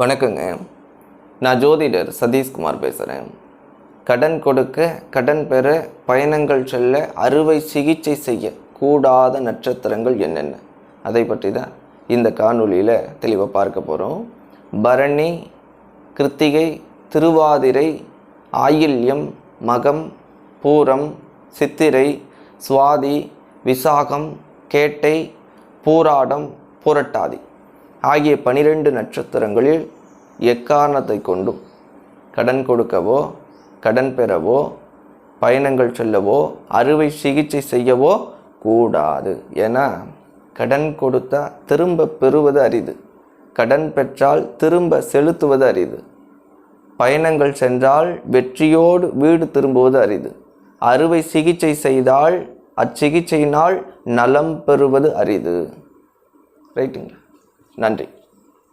வணக்கங்க. நான் ஜோதிடர் சதீஷ்குமார் பேசுகிறேன் கடன் கொடுக்க கடன் பெற பயணங்கள் செல்ல அறுவை சிகிச்சை செய்ய கூடாத நட்சத்திரங்கள் என்னென்ன? அதை பற்றி தான் இந்த காணொளியில் தெளிவாக பார்க்க போகிறோம் பரணி கிருத்திகை திருவாதிரை ஆயில்யம் மகம் பூரம் சித்திரை சுவாதி விசாகம் கேட்டை பூராடம் புரட்டாதி. ஆகிய பனிரெண்டு நட்சத்திரங்களில் எக்காரணத்தை கொண்டும் கடன் கொடுக்கவோ கடன் பெறவோ பயணங்கள் செல்லவோ அறுவை சிகிச்சை செய்யவோ கூடாது. ஏன்னா கடன் கொடுத்தா திரும்ப பெறுவது அரிது. கடன் பெற்றால் திரும்ப செலுத்துவது அரிது. பயணங்கள் சென்றால் வெற்றியோடு வீடு திரும்புவது அரிது. அறுவை சிகிச்சை செய்தால் அச்சிகிச்சையினால் நலம் பெறுவது அரிது. ரைட்டுங்களா? நன்றி.